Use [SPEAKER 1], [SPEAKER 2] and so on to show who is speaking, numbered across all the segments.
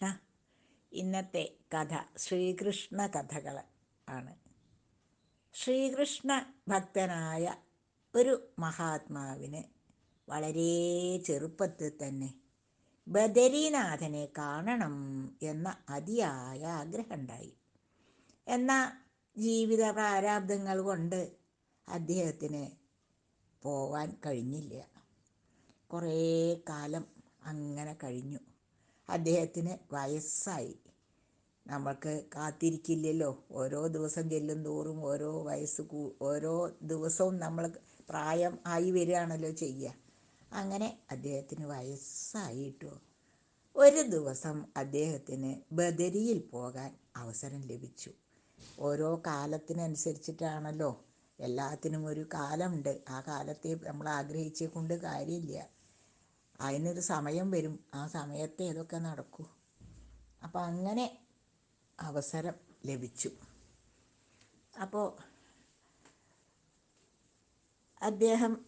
[SPEAKER 1] കൃഷ്ണ. ഇന്നത്തെ കഥ ശ്രീകൃഷ്ണ കഥകൾ ആണ്. ശ്രീകൃഷ്ണ ഭക്തനായ ഒരു മഹാത്മാവിന് വളരെ ചെറുപ്പത്തിൽ തന്നെ ബദരീനാഥനെ കാണണം എന്ന അതിയായ ആഗ്രഹമുണ്ടായി. എന്നാൽ ജീവിത പ്രാരാബ്ദങ്ങൾ കൊണ്ട് അദ്ദേഹത്തിന് പോവാൻ കഴിഞ്ഞില്ല. കുറേ കാലം അങ്ങനെ കഴിഞ്ഞു. അദ്ദേഹത്തിന് വയസ്സായി. നമ്മൾക്ക് കാത്തിരിക്കില്ലല്ലോ. ഓരോ ദിവസം ചെല്ലും തോറും ഓരോ വയസ്സ് കൂ ഓരോ ദിവസവും നമ്മൾ പ്രായം ആയി വരികയാണല്ലോ ചെയ്യുക. അങ്ങനെ അദ്ദേഹത്തിന് വയസ്സായിട്ടോ. ഒരു ദിവസം അദ്ദേഹത്തിന് ബദരിയിൽ പോകാൻ അവസരം ലഭിച്ചു. ഓരോ കാലത്തിനനുസരിച്ചിട്ടാണല്ലോ. എല്ലാത്തിനും ഒരു കാലമുണ്ട്. ആ കാലത്തെ നമ്മൾ ആഗ്രഹിച്ചേ കൊണ്ട് കാര്യമില്ല. അതിനൊരു സമയം വരും. ആ സമയത്തെ ഇതൊക്കെ നടക്കൂ. അപ്പോൾ അങ്ങനെ അവസരം ലഭിച്ചു. അപ്പോൾ അദ്ദേഹം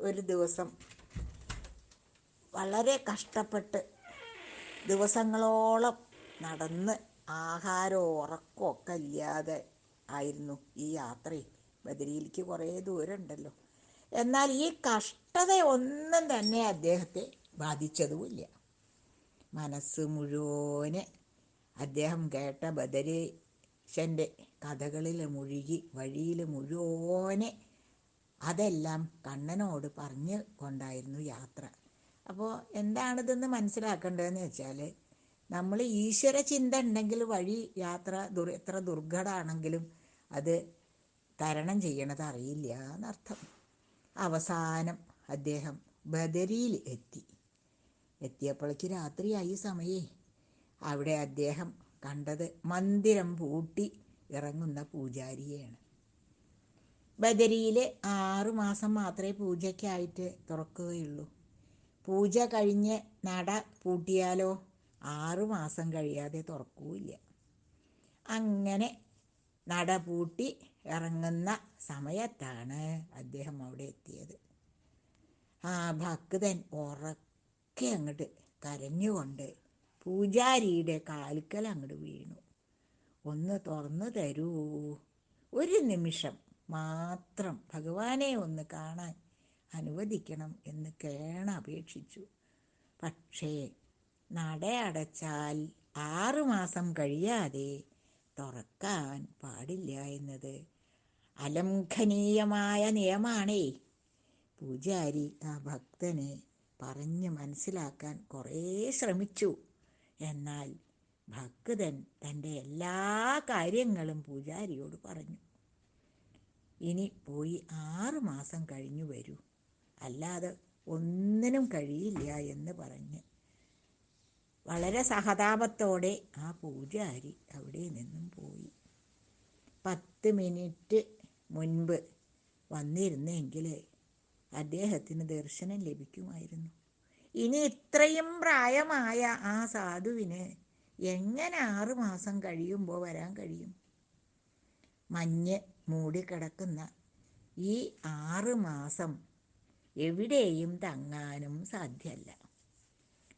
[SPEAKER 1] ഒരു ദിവസം വളരെ കഷ്ടപ്പെട്ട് ദിവസങ്ങളോളം നടന്ന് ആഹാരവും ഉറക്കമൊക്കെ ഇല്ലാതെ ആയിരുന്നു ഈ യാത്രയിൽ. ബദരിയിലേക്ക് കുറേ ദൂരം ഉണ്ടല്ലോ എന്നാൽ ഈ കഷ്ടത ഒന്നും തന്നെ അദ്ദേഹത്തെ ബാധിച്ചതുമില്ല. മനസ്സ് മുഴുവൻ അദ്ദേഹം കേട്ട ബദരീശന്റെ കഥകളിൽ മുഴുകി വഴിയിൽ മുഴുവനെ അതെല്ലാം കണ്ണനോട് പറഞ്ഞു കൊണ്ടായിരുന്നു യാത്ര. അപ്പോൾ എന്താണിതെന്ന് മനസ്സിലാക്കേണ്ടതെന്ന് വെച്ചാൽ നമ്മൾ ഈശ്വര ചിന്ത ഉണ്ടെങ്കിൽ വഴി യാത്ര ദുർ എത്ര ദുർഘടമാണെങ്കിലും അത് തരണം ചെയ്യണത് അറിയില്ല എന്നർത്ഥം. അവസാനം അദ്ദേഹം ബദരിയിൽ എത്തി. എത്തിയപ്പോഴേക്ക് രാത്രിയായി സമയേ അവിടെ അദ്ദേഹം കണ്ടത് മന്ദിരം പൂട്ടി ഇറങ്ങുന്ന പൂജാരിയെയാണ്. ബദരിയിലെ ആറു മാസം മാത്രമേ പൂജയ്ക്കായിട്ട് തുറക്കുകയുള്ളൂ. പൂജ കഴിഞ്ഞ് നട പൂട്ടിയാലോ ആറു മാസം കഴിയാതെ തുറക്കൂല്ല. അങ്ങനെ നട പൂട്ടി ഇറങ്ങുന്ന സമയത്താണ് അദ്ദേഹം അവിടെ എത്തിയത്. ആ ഭക്തൻ ഉറക്കെ അങ്ങോട്ട് കരഞ്ഞുകൊണ്ട് പൂജാരിയുടെ കാൽക്കൽ അങ്ങോട്ട് വീണു. ഒന്ന് തുറന്നു തരൂ. ഒരു നിമിഷം മാത്രം ഭഗവാനെ ഒന്ന് കാണാൻ അനുവദിക്കണം എന്ന് കേണ അപേക്ഷിച്ചു. പക്ഷേ നട അടച്ചാൽ ആറുമാസം കഴിയാതെ തുറക്കാൻ പാടില്ല എന്നത് അലംഘനീയമായ നിയമാണേ പൂജാരി ആ ഭക്തനെ പറഞ്ഞ് മനസ്സിലാക്കാൻ കുറേ ശ്രമിച്ചു. എന്നാൽ ഭക്തൻ തന്റെ എല്ലാ കാര്യങ്ങളും പൂജാരിയോട് പറഞ്ഞു. ഇനി പോയി ആറു മാസം കഴിഞ്ഞു വരൂ. അല്ലാതെ ഒന്നിനും കഴിയില്ല എന്ന് പറഞ്ഞ് വളരെ സഹതാപത്തോടെ ആ പൂജാരി അവിടെ നിന്നും പോയി. പത്ത് മിനിറ്റ് മുൻപ് വന്നിരുന്നെങ്കിൽ അദ്ദേഹത്തിന് ദർശനം ലഭിക്കുമായിരുന്നു. ഇനി ഇത്രയും പ്രായമായ ആ സാധുവിന് എങ്ങനെ ആറുമാസം കഴിയുമ്പോൾ വരാൻ കഴിയും? മഞ്ഞ് മൂടിക്കിടക്കുന്ന ഈ ആറ് മാസം എവിടെയും തങ്ങാനും സാധ്യല്ല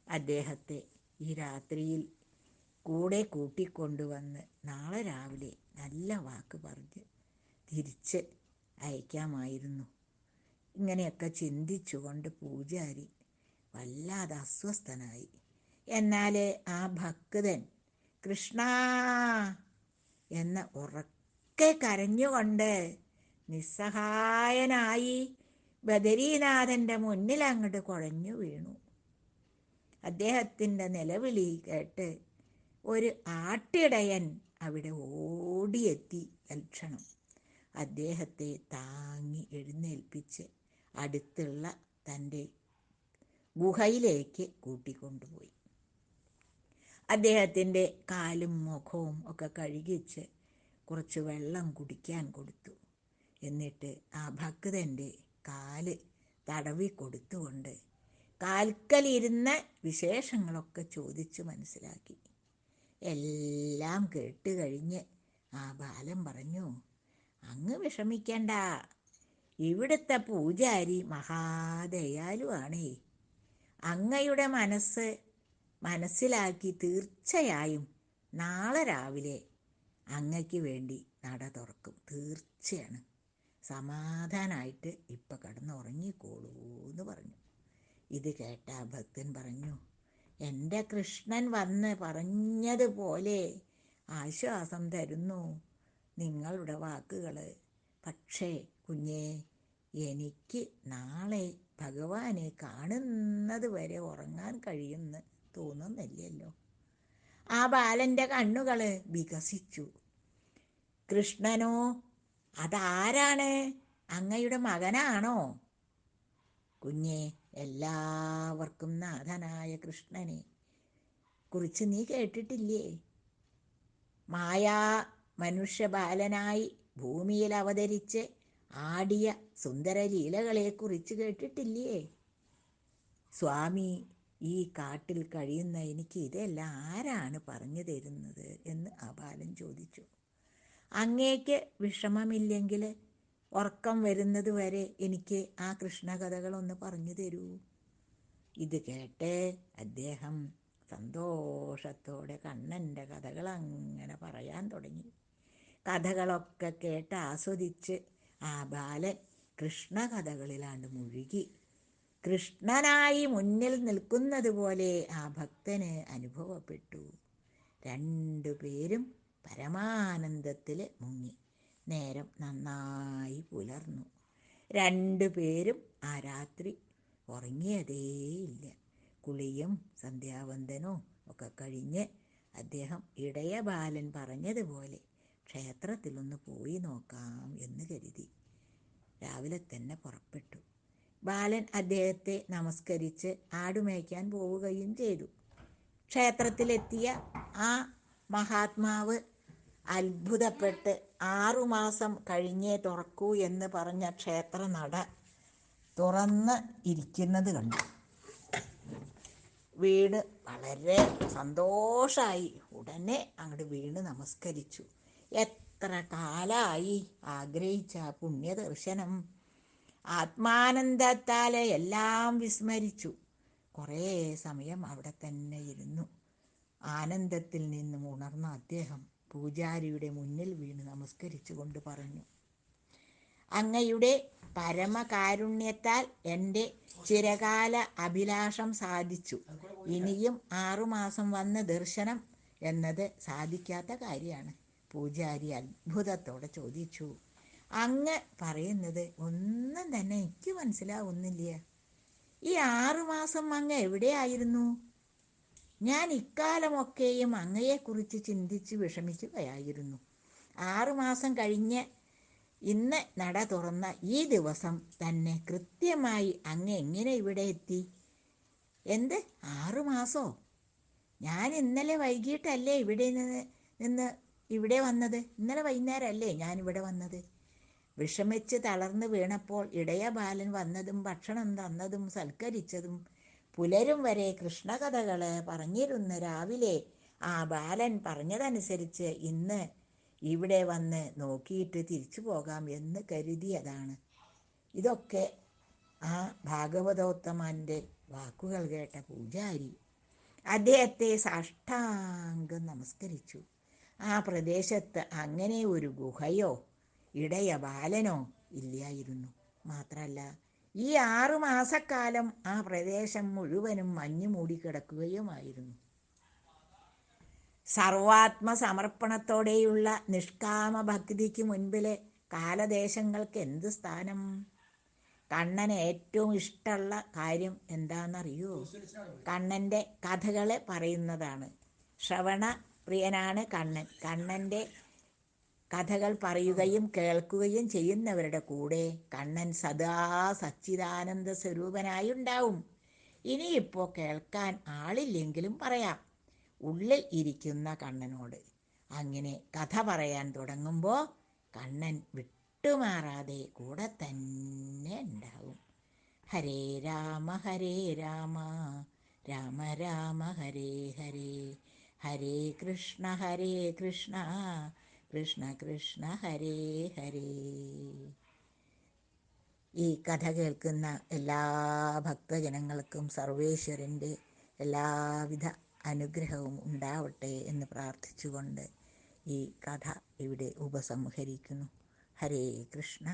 [SPEAKER 1] അദ്ദേഹത്തെ ഈ രാത്രിയിൽ കൂടെ കൂട്ടിക്കൊണ്ടുവന്ന് നാളെ രാവിലെ നല്ല വാക്ക് പറഞ്ഞ് തിരിച്ച് അയക്കാമായിരുന്നു. ഇങ്ങനെയൊക്കെ ചിന്തിച്ചുകൊണ്ട് പൂജാരി വല്ലാതെ അസ്വസ്ഥനായി. എന്നാൽ ആ ഭക്തൻ കൃഷ്ണ എന്ന ഉറക്കെ കരഞ്ഞുകൊണ്ട് നിസ്സഹായനായി ബദരീനാഥന്റെ മുന്നിൽ അങ്ങോട്ട് കുഴഞ്ഞു വീണു. അദ്ദേഹത്തിന്റെ നിലവിളി കേട്ട് ഒരു ആട്ടിടയൻ അവിടെ ഓടിയെത്തി തൽക്ഷണം അദ്ദേഹത്തെ താങ്ങി എഴുന്നേൽപ്പിച്ച് അടുത്തുള്ള തന്റെ ഗുഹയിലേക്ക് കൂട്ടിക്കൊണ്ടുപോയി. അദ്ദേഹത്തിന്റെ കാലും മുഖവും ഒക്കെ കഴുകിച്ച് കുറച്ച് വെള്ളം കുടിക്കാൻ കൊടുത്തു. എന്നിട്ട് ആ ഭക്തന്റെ കാൽ തടവി കൊടുത്തുകൊണ്ട് കാൽക്കലിരുന്ന വിശേഷങ്ങളൊക്കെ ചോദിച്ചു മനസ്സിലാക്കി. എല്ലാം കേട്ട് കഴിഞ്ഞ് ആ ബാലൻ പറഞ്ഞു അങ്ങ് വിഷമിക്കണ്ട. ഇവിടുത്തെ പൂജാരി മഹാദയാലുവാണേ. അങ്ങയുടെ മനസ്സ് മനസ്സിലാക്കി തീർച്ചയായും നാളെ രാവിലെ അങ്ങയ്ക്ക് വേണ്ടി നട തുറക്കും. തീർച്ചയാണ്. സമാധാനായിട്ട് ഇപ്പം കിടന്നുറങ്ങിക്കോളൂ എന്ന് പറഞ്ഞു. ഇത് കേട്ട ഭക്തൻ പറഞ്ഞു എന്റെ കൃഷ്ണൻ വന്ന് പറഞ്ഞതുപോലെ ആശ്വാസം തരുന്നു. നിങ്ങളുടെ വാക്കുകൾ പക്ഷേ കുഞ്ഞേ എനിക്ക് നാളെ ഭഗവാനെ കാണുന്നത് വരെ ഉറങ്ങാൻ കഴിയുമെന്ന് തോന്നുന്നില്ലല്ലോ. ആ ബാലന്റെ കണ്ണുകൾ വികസിച്ചു. കൃഷ്ണനോ അതാരാണ്? അങ്ങയുടെ മകനാണോ? കുഞ്ഞെ എല്ലാവർക്കും നാഥനായ കൃഷ്ണനെ. കുറിച്ച് നീ കേട്ടിട്ടില്ലേ? മായാ മനുഷ്യബാലനായി ഭൂമിയിൽ അവതരിച്ച് ആടിയ സുന്ദരലീലകളെക്കുറിച്ച് കേട്ടിട്ടില്ലേ? സ്വാമി ഈ കാട്ടിൽ കഴിയുന്ന എനിക്ക് ഇതെല്ലാം ആരാണ് പറഞ്ഞു തരുന്നത് എന്ന് ആ ബാലൻ ചോദിച്ചു. അങ്ങേക്ക് വിഷമമില്ലെങ്കിൽ ഉറക്കം വരുന്നത് വരെ എനിക്ക് ആ കൃഷ്ണകഥകളൊന്ന് പറഞ്ഞു തരൂ. ഇത് കേട്ട് അദ്ദേഹം സന്തോഷത്തോടെ കണ്ണന്റെ കഥകൾ അങ്ങനെ പറയാൻ തുടങ്ങി. കഥകളൊക്കെ കേട്ട് ആസ്വദിച്ച് ആ ബാലൻ കൃഷ്ണകഥകളിലാണ്ട് മുഴുകി. കൃഷ്ണനായി മുന്നിൽ നിൽക്കുന്നത് പോലെ ആ ഭക്തന് അനുഭവപ്പെട്ടു. രണ്ടുപേരും പരമാനന്ദത്തിൽ മുങ്ങി. നേരം നന്നായി പുലർന്നു. രണ്ടുപേരും ആ രാത്രി ഉറങ്ങിയതേയില്ല കുളിയും സന്ധ്യാവന്തനവും ഒക്കെ കഴിഞ്ഞ് അദ്ദേഹം ഇടയ ബാലൻ പറഞ്ഞതുപോലെ ക്ഷേത്രത്തിലൊന്ന് പോയി നോക്കാം എന്ന് കരുതി. രാവിലെ തന്നെ പുറപ്പെട്ടു. ബാലൻ അദ്ദേഹത്തെ നമസ്കരിച്ച് ആടുമേയ്ക്കാൻ പോവുകയും ചെയ്തു. ക്ഷേത്രത്തിലെത്തിയ ആ മഹാത്മാവ് അത്ഭുതപ്പെട്ട് ആറുമാസം കഴിഞ്ഞേ തുറക്കൂ എന്ന് പറഞ്ഞ ക്ഷേത്ര നട തുറന്ന് ഇരിക്കുന്നത് കണ്ടു. വീട് വളരെ സന്തോഷമായി ഉടനെ അങ്ങോട്ട് വീണ് നമസ്കരിച്ചു. എത്ര കാലായി ആഗ്രഹിച്ച പുണ്യദർശനം. ആത്മാനന്ദത്താലെ എല്ലാം വിസ്മരിച്ചു. കുറേ സമയം അവിടെ തന്നെ ഇരുന്നു. ആനന്ദത്തിൽ നിന്നും ഉണർന്ന അദ്ദേഹം പൂജാരിയുടെ മുന്നിൽ വീണ് നമസ്കരിച്ചുകൊണ്ട് പറഞ്ഞു അങ്ങയുടെ പരമകാരുണ്യത്താൽ എന്റെ ചിരകാല അഭിലാഷം സാധിച്ചു. ഇനിയും ആറുമാസം വന്ന ദർശനം എന്നത് സാധിക്കാത്ത കാര്യമാണ്. പൂജാരി അത്ഭുതത്തോടെ ചോദിച്ചു. അങ്ങ് പറയുന്നത് ഒന്നും തന്നെ എനിക്ക് മനസ്സിലാവുന്നില്ല. ഈ ആറുമാസം അങ്ങ് എവിടെയായിരുന്നു? ഞാൻ ഇക്കാലമൊക്കെയും അങ്ങയെക്കുറിച്ച് ചിന്തിച്ച് വിഷമിക്കുകയായിരുന്നു. ആറുമാസം കഴിഞ്ഞ് ഇന്ന് നട തുറന്ന ഈ ദിവസം തന്നെ കൃത്യമായി അങ്ങ് എങ്ങനെ ഇവിടെ എത്തി? എന്ത്? ആറുമാസോ ഞാൻ ഇന്നലെ വൈകിട്ടല്ലേ ഇവിടെ നിന്ന് നിന്ന് ഇവിടെ വന്നത്? ഇന്നലെ വൈകുന്നേരമല്ലേ ഞാൻ ഇവിടെ വന്നത്? വിഷമിച്ച് തളർന്നു വീണപ്പോൾ ഇടയ ബാലൻ വന്നതും ഭക്ഷണം തന്നതും സൽക്കരിച്ചതും പുലരും വരെ കൃഷ്ണകഥകൾ പറഞ്ഞിരുന്ന രാവിലെ. ആ ബാലൻ പറഞ്ഞതനുസരിച്ച് ഇന്ന് ഇവിടെ വന്ന് നോക്കിയിട്ട് തിരിച്ചു പോകാം എന്ന് കരുതിയതാണ്. ഇതൊക്കെ ആ ഭാഗവതോത്തമാന്റെ വാക്കുകൾ കേട്ട പൂജാരി അദ്ദേഹത്തെ സാഷ്ടാംഗം നമസ്കരിച്ചു. ആ പ്രദേശത്ത് അങ്ങനെ ഒരു ഗുഹയോ ഇടയ ബാലനോ ഇല്ലായിരുന്നു. മാത്രമല്ല ഈ ആറു മാസക്കാലം ആ പ്രദേശം മുഴുവനും മഞ്ഞു മൂടിക്കിടക്കുകയുമായിരുന്നു സർവാത്മസമർപ്പണത്തോടെയുള്ള നിഷ്കാമ ഭക്തിക്ക് മുൻപിലെ കാലദേശങ്ങൾക്ക് എന്ത് സ്ഥാനം? കണ്ണന് ഏറ്റവും ഇഷ്ടമുള്ള കാര്യം എന്താണെന്നറിയോ കണ്ണന്റെ കഥകളെ പറയുന്നതാണ്. ശ്രവണ പ്രിയനാണ് കണ്ണൻ. കണ്ണന്റെ കഥകൾ പറയുകയും കേൾക്കുകയും ചെയ്യുന്നവരുടെ കൂടെ കണ്ണൻ സദാ സച്ചിദാനന്ദ സ്വരൂപനായി ഉണ്ടാവും ഇനിയിപ്പോൾ കേൾക്കാൻ ആളില്ലെങ്കിലും പറയാം. ഉള്ളിൽ ഇരിക്കുന്ന കണ്ണനോട് അങ്ങനെ കഥ പറയാൻ തുടങ്ങുമ്പോൾ കണ്ണൻ വിട്ടുമാറാതെ കൂടെ തന്നെ ഉണ്ടാവും. ഹരേ രാമ ഹരേ രാമ. രാമ രാമ ഹരേ ഹരേ. ഹരേ കൃഷ്ണ ഹരേ കൃഷ്ണ കൃഷ്ണ കൃഷ്ണ ഹരേ ഹരേ. ഈ കഥ കേൾക്കുന്ന എല്ലാ ഭക്തജനങ്ങൾക്കും സർവേശ്വരന്റെ എല്ലാവിധ അനുഗ്രഹവും ഉണ്ടാവട്ടെ എന്ന് പ്രാർത്ഥിച്ചുകൊണ്ട് ഈ കഥ ഇവിടെ ഉപസംഹരിക്കുന്നു. ഹരേ കൃഷ്ണ.